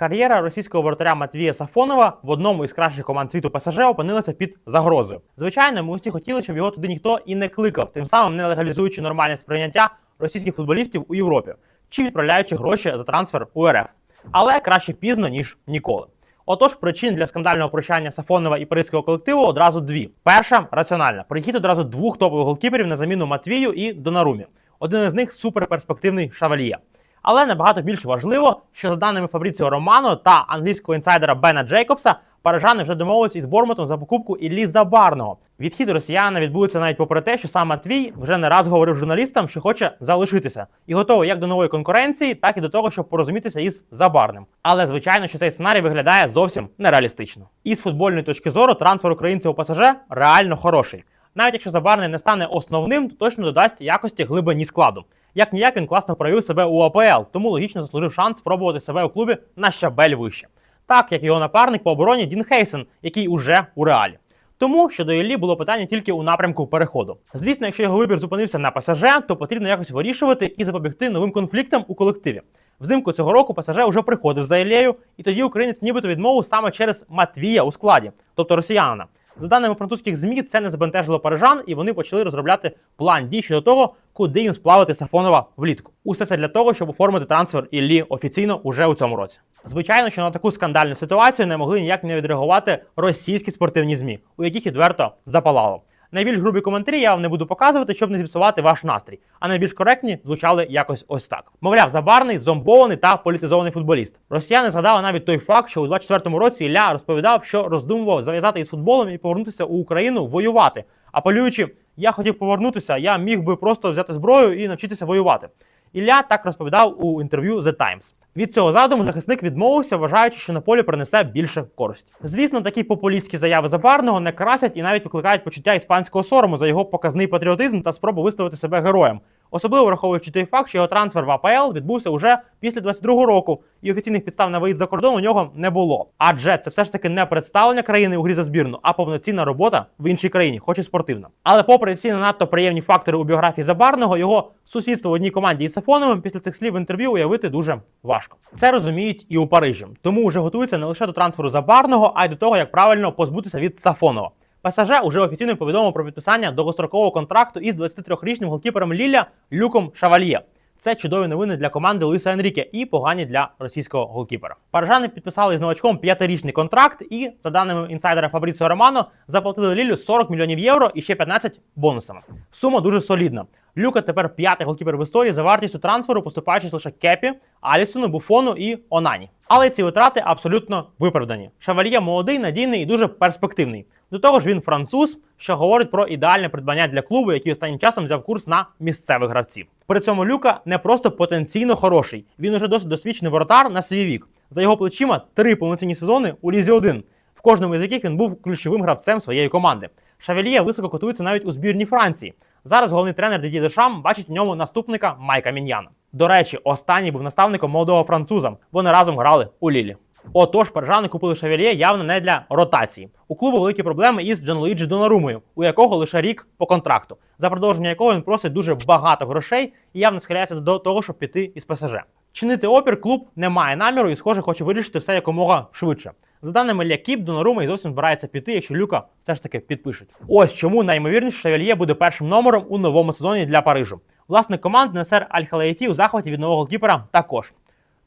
Кар'єра російського воротаря Матвія Сафонова в одному із кращих команд світу ПСЖ опинилася під загрозою. Звичайно, ми усі хотіли, щоб його туди ніхто і не кликав, тим самим не легалізуючи нормальне сприйняття російських футболістів у Європі чи відправляючи гроші за трансфер у РФ. Але краще пізно ніж ніколи. Отож, причин для скандального прощання Сафонова і паризького колективу одразу дві. Перша раціональна прихід одразу двох топових голкіперів на заміну Матвію і Донарумі. Один із них суперперспективний Шавальє. Але набагато більш важливо, що за даними Фабріціо Романо та англійського інсайдера Бена Джейкобса, парижани вже домовились із Бормутом за покупку Іллі Забарного. Відхід росіяна відбудеться навіть попри те, що сам Матвій вже не раз говорив журналістам, що хоче залишитися, і готовий як до нової конкуренції, так і до того, щоб порозумітися із Забарним. Але звичайно, що цей сценарій виглядає зовсім нереалістично. І з футбольної точки зору трансфер українців у ПСЖ реально хороший. Навіть якщо Забарний не стане основним, то точно додасть якості глибині складу. Як ніяк він класно проявив себе у АПЛ, тому логічно заслужив шанс спробувати себе у клубі на щабель вище. Так як його напарник по обороні Дін Хейсен, який уже у реалі. Тому щодо Іллі було питання тільки у напрямку переходу. Звісно, якщо його вибір зупинився на ПСЖ, то потрібно якось вирішувати і запобігти новим конфліктам у колективі. Взимку цього року ПСЖ вже приходив за Іллею, і тоді українець нібито відмовив саме через Матвія у складі, тобто росіянина. За даними французьких ЗМІ, це не збентежило парижан, і вони почали розробляти план дій щодо того, куди їм сплавити Сафонова влітку. Усе це для того, щоб оформити трансфер Іллі офіційно уже у цьому році. Звичайно, що на таку скандальну ситуацію не могли ніяк не відреагувати російські спортивні ЗМІ, у яких відверто запалало. Найбільш грубі коментарі я вам не буду показувати, щоб не зіпсувати ваш настрій. А найбільш коректні звучали якось ось так: мовляв, забарний, зомбований та політизований футболіст. Росіяни згадали навіть той факт, що у 24-му році Ілля розповідав, що роздумував зав'язати із футболом і повернутися у Україну воювати. Апелюючи, я хотів повернутися, я міг би просто взяти зброю і навчитися воювати. Ілля так розповідав у інтерв'ю The Times. Від цього задуму захисник відмовився, вважаючи, що на полі принесе більше користі. Звісно, такі популістські заяви Забарного не красять і навіть викликають почуття іспанського сорому за його показний патріотизм та спробу виставити себе героєм. Особливо враховуючи той факт, що його трансфер в АПЛ відбувся уже після 22-го року, і офіційних підстав на виїзд за кордон у нього не було. Адже це все ж таки не представлення країни у грі за збірну, а повноцінна робота в іншій країні, хоч і спортивна. Але попри всі не надто приємні фактори у біографії Забарного, його сусідство в одній команді із Сафоновим після цих слів в інтерв'ю уявити дуже важко. Це розуміють і у Парижі, тому вже готуються не лише до трансферу Забарного, а й до того, як правильно позбутися від Сафонова. ПСЖ уже офіційно повідомив про підписання довгострокового контракту із 23-річним голкіпером Лілля Люком Шавальє. Це чудові новини для команди Луїса Енріке і погані для російського голкіпера. Парижани підписали з новачком п'ятирічний контракт і, за даними інсайдера Фабріціо Романо, заплатили Лілю 40 мільйонів євро і ще 15 бонусами. Сума дуже солідна. Люка тепер п'ятий голкіпер в історії за вартістю трансферу, поступаючись лише Кепі, Алісону, Буфону і Онані. Але ці витрати абсолютно виправдані. Шавальє молодий, надійний і дуже перспективний. До того ж, він француз, що говорить про ідеальне придбання для клубу, який останнім часом взяв курс на місцевих гравців. При цьому Люка не просто потенційно хороший, він уже досить досвідчений воротар на свій вік. За його плечима три повноцінні сезони у Лізі 1, в кожному з яких він був ключовим гравцем своєї команди. Шавельє високо котується навіть у збірній Франції. Зараз головний тренер Діді Дешам бачить в ньому наступника Майка Міньяна. До речі, останній був наставником молодого француза. Вони разом грали у Лілі. Отож, парижани купили Шавельє явно не для ротації. У клубу великі проблеми із Джанлуїджі Донарумою, у якого лише рік по контракту, за продовження якого він просить дуже багато грошей і явно схиляється до того, щоб піти із ПСЖ. Чинити опір клуб не має наміру і, схоже, хоче вирішити все якомога швидше. За даними Лякіп, Донарума і зовсім збирається піти, якщо Люка все ж таки підпишуть. Ось чому наймовірніше Шавельє буде першим номером у новому сезоні для Парижу. Власник команди Несер Аль-Халаєфі у захваті від нового голкіпера також.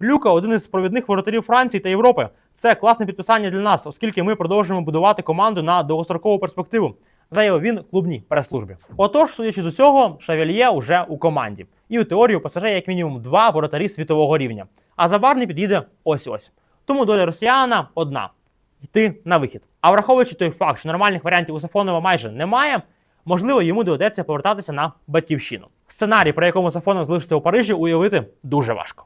Люка один із провідних воротарів Франції та Європи. Це класне підписання для нас, оскільки ми продовжуємо будувати команду на довгострокову перспективу. Заявив він клубній прес-службі. Отож, судячи з усього, Шавельє уже у команді. І у теорії у ПСЖ як мінімум два воротарі світового рівня. А Забарний підійде ось ось. Тому доля росіяна одна йти на вихід. А враховуючи той факт, що нормальних варіантів у Сафонова майже немає, можливо, йому доведеться повертатися на батьківщину. Сценарій, при якому Сафонов залишиться у Парижі, уявити дуже важко.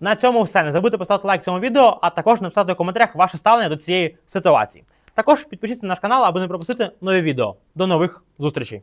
На цьому все. Не забудьте поставити лайк цьому відео, а також написати у коментарях ваше ставлення до цієї ситуації. Також підпишіться на наш канал, аби не пропустити нові відео. До нових зустрічей!